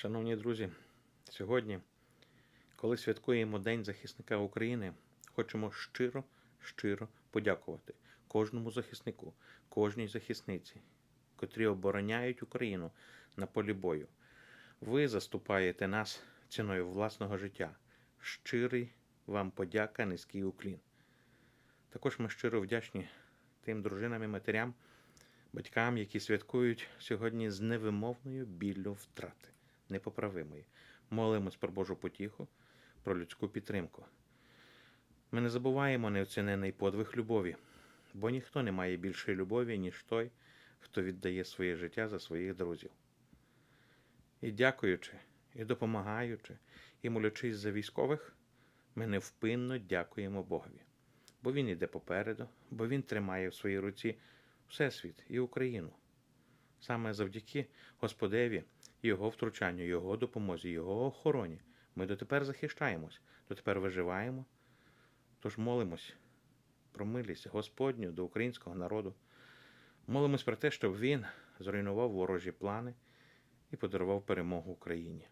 Шановні друзі, сьогодні, коли святкуємо День захисника України, хочемо щиро, щиро подякувати кожному захиснику, кожній захисниці, котрі обороняють Україну на полі бою. Ви заступаєте нас ціною власного життя. Щирий вам подяка, низький уклін. Також ми щиро вдячні тим дружинам і матерям, батькам, які святкують сьогодні з невимовною біллю втрати, непоправимої. Молимось про Божу потіху, про людську підтримку. Ми не забуваємо неоцінений подвиг любові, бо ніхто не має більшої любові, ніж той, хто віддає своє життя за своїх друзів. І дякуючи, і допомагаючи, і молячись за військових, ми невпинно дякуємо Богові. Бо Він іде попереду, бо Він тримає в своїй руці Всесвіт і Україну. Саме завдяки Господеві, Його втручанню, Його допомозі, Його охороні ми дотепер захищаємось, дотепер виживаємо. Тож молимось про милість Господню до українського народу. Молимось про те, щоб він зруйнував ворожі плани і подарував перемогу Україні.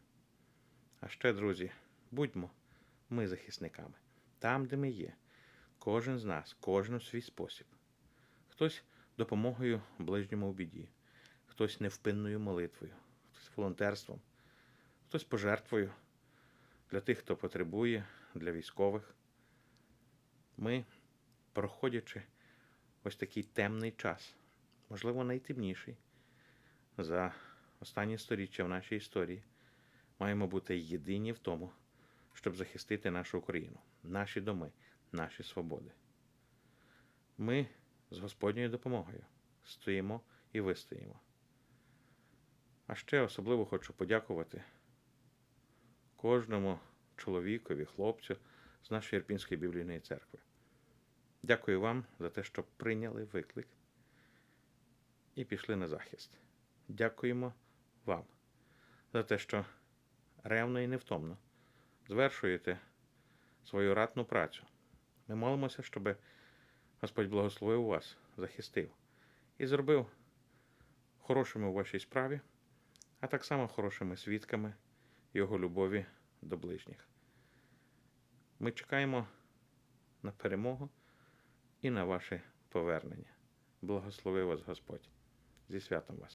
А ще, друзі, будьмо ми захисниками там, де ми є. Кожен з нас, кожен у свій спосіб. Хтось допомогою ближньому у біді, хтось невпинною молитвою, волонтерством, хтось пожертвою для тих, хто потребує, для військових. Ми, проходячи ось такий темний час, можливо, найтемніший за останні сторіччя в нашій історії, маємо бути єдині в тому, щоб захистити нашу Україну, наші доми, наші свободи. Ми з Господньою допомогою стоїмо і вистоїмо. А ще особливо хочу подякувати кожному чоловікові, хлопцю з нашої Ірпінської біблійної церкви. Дякую вам за те, що прийняли виклик і пішли на захист. Дякуємо вам за те, що ревно і невтомно звершуєте свою ратну працю. Ми молимося, щоб Господь благословив вас, захистив і зробив хорошими у вашій справі, а так само хорошими свідками Його любові до ближніх. Ми чекаємо на перемогу і на ваше повернення. Благослови вас Господь. Зі святом вас!